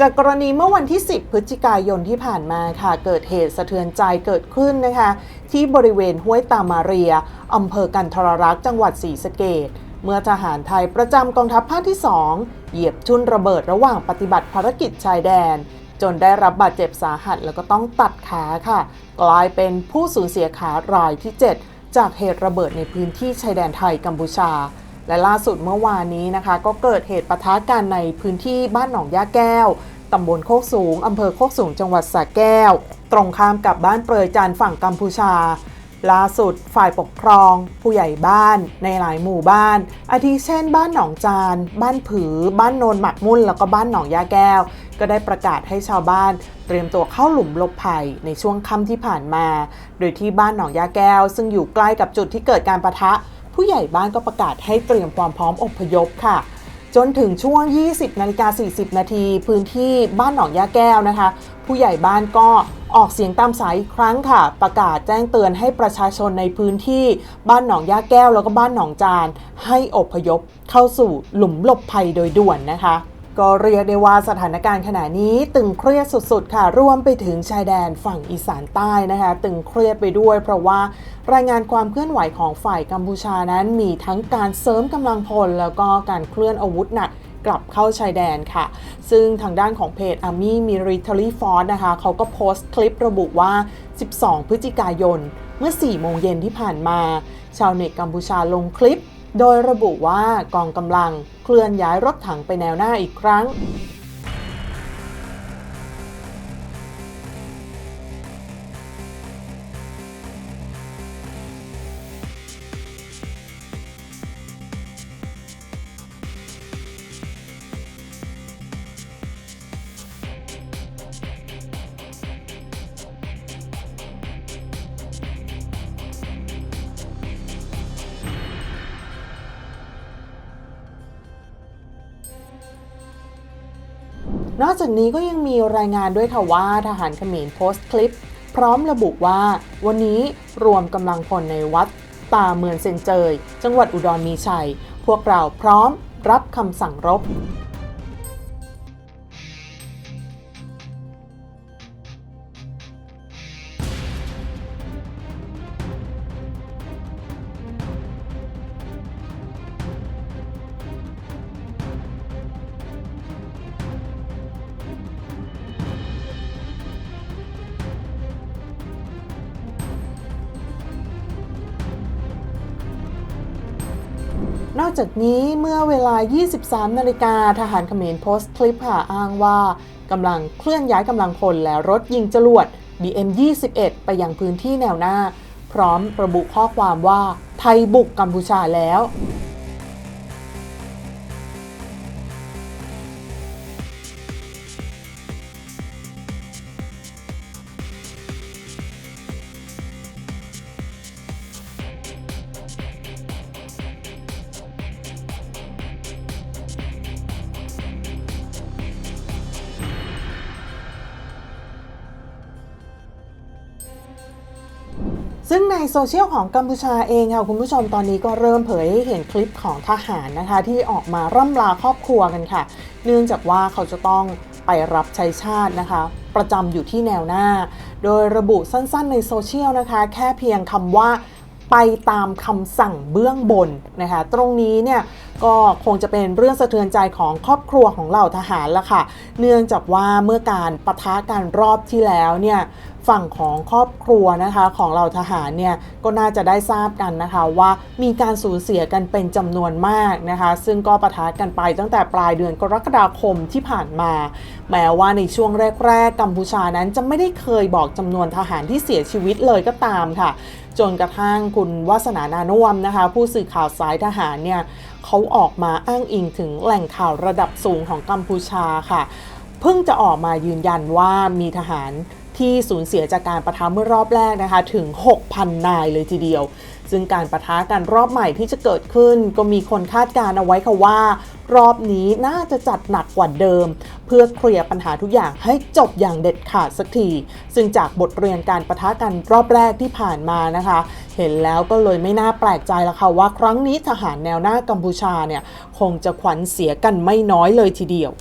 จากกรณีเมื่อวันที่ 10 พฤศจิกายนที่ผ่านมาค่ะ เกิดเหตุสะเทือนใจเกิดขึ้นนะคะ ที่บริเวณห้วยตามาเรียอำเภอกันทรรักษ์จังหวัดศรีสะเกดเมื่อทหารไทยประจำกองทัพภาคที่ 2 เหยียบทุ่นระเบิดระหว่างปฏิบัติภารกิจชายแดน จนได้รับบาดเจ็บสาหัสแล้วก็ต้องตัดขาค่ะ กลายเป็นผู้สูญเสียขารายที่ 7 จากเหตุระเบิดในพื้นที่ชายแดนไทยกัมพูชาและล่าสุดเมื่อวานนี้นะคะ ก็เกิดเหตุปะทะกันในพื้นที่บ้านหนองย่าแก้ว ตำบลโคกสูง อำเภอโคกสูง จังหวัดสระแก้ว ตรงข้ามกับบ้านเปรยจันฝั่งกัมพูชา ล่าสุดฝ่ายปกครอง ผู้ใหญ่บ้าน ในหลายหมู่บ้าน อาทิเช่น บ้านหนองจาน บ้านผือ บ้านโนนหมักมุ่น แล้วก็บ้านหนองยาแก้ว ก็ได้ประกาศให้ชาวบ้าน เตรียมตัวเข้าหลุมหลบภัยในช่วงค่ำที่ผ่านมา โดยที่บ้านหนองยาแก้ว ซึ่งอยู่ใกล้กับจุดที่เกิดการประทะ ผู้ใหญ่บ้านก็ประกาศให้เตรียมความพร้อมอพยพค่ะ จนถึงช่วง 20นาฬิกา40 นาทีพื้นที่บ้านหนองยาแก้วนะคะ ผู้ใหญ่บ้านก็ออกเสียงตามสายอีกครั้งค่ะ ประกาศแจ้งเตือนให้ประชาชนในพื้นที่บ้านหนองยาแก้วแล้วก็บ้านหนองจาน ให้อพยพเข้าสู่หลุมหลบภัยโดยด่วนนะคะ ก็เรียกได้ว่าสถานการณ์ขณะนี้ตึงเครียดสุดๆ ค่ะ รวมไปถึงชายแดนฝั่งอีสานใต้นะคะ ตึงเครียดไปด้วยเพราะว่ารายงานความเคลื่อนไหวของฝ่ายกัมพูชานั้นมีทั้งการเสริมกำลังพล แล้วก็การเคลื่อนอาวุธหนักกลับเข้าชายแดนค่ะ ซึ่งทางด้านของเพจ Army Military Force นะคะ เขาก็โพสต์คลิประบุว่า 12 พฤศจิกายน เมื่อ 4 โมงเย็นที่ผ่านมา ชาวเน็ตกัมพูชาลงคลิป โดยระบุว่ากองกำลังเคลื่อนย้ายรถถังไปแนวหน้าอีกครั้ง นอกจากนี้ก็ยังมีรายงานด้วยค่ะว่าทหารเขมรโพสต์คลิป พร้อมระบุว่า วันนี้รวมกำลังพลในวัดตาเมืองเซนเจย จังหวัดอุดรมีชัย พวกเราพร้อมรับคำสั่งรบ นอกจากนี้เมื่อเวลา 23 นาฬิกาทหารเขมรโพสต์คลิปค่ะอ้างว่ากำลังเคลื่อนย้ายกำลังพลและรถยิงจรวด BM-21 ไปยังพื้นที่แนวหน้า พร้อมระบุข้อความว่าไทยบุกกัมพูชาแล้ว ซึ่งในโซเชียลของกัมพูชาเองค่ะคุณผู้ชมตอนนี้ก็เริ่มเผยให้เห็นคลิปของทหารนะคะ ที่ออกมาร่ำลาครอบครัวกันค่ะ เนื่องจากว่าเขาจะต้องไปรับใช้ชาตินะคะ ประจำอยู่ที่แนวหน้า โดยระบุสั้นๆในโซเชียลนะคะ แค่เพียงคำว่า ไปตามคำสั่งเบื้องบนนะคะตรงนี้เนี่ยก็คงจะเป็นเรื่องสะเทือนใจของครอบครัวของเหล่าทหารละค่ะ เนื่องจากว่าเมื่อการปะทะกันรอบที่แล้วเนี่ยฝั่งของครอบครัวนะคะของเหล่าทหารเนี่ยก็น่าจะได้ทราบกันนะคะว่ามีการสูญเสียกันเป็นจำนวนมากนะคะซึ่งก็ปะทะกันไปตั้งแต่ปลายเดือนกรกฎาคมที่ผ่านมา แม้ว่าในช่วงแรก ๆ กัมพูชานั้นจะไม่ได้เคยบอกจำนวนทหารที่เสียชีวิตเลยก็ตามค่ะ จนกระทั่งคุณวาสนานานุ่วมนะคะ ผู้สื่อข่าวสายทหารเนี่ยเขาออกมาอ้างอิงถึงแหล่งข่าวระดับสูงของกัมพูชาค่ะ เพิ่งจะออกมายืนยันว่ามีทหาร ที่สูญเสียจากการประทะเมื่อรอบแรกนะคะถึง 6,000 นายเลยทีเดียว ซึ่งการประทะกันรอบใหม่ที่จะเกิดขึ้น ก็มีคนคาดการณ์เอาไว้ค่ะว่า รอบนี้น่าจะจัดหนักกว่าเดิม เพื่อเคลียร์ปัญหาทุกอย่างให้จบอย่างเด็ดขาดสักที ซึ่งจากบทเรียนการประทะกันรอบแรกที่ผ่านมานะคะ เห็นแล้วก็เลยไม่น่าแปลกใจละค่ะว่าครั้งนี้ทหารแนวหน้ากัมพูชาเนี่ยคงจะขวัญเสียกันไม่น้อยเลยทีเดียว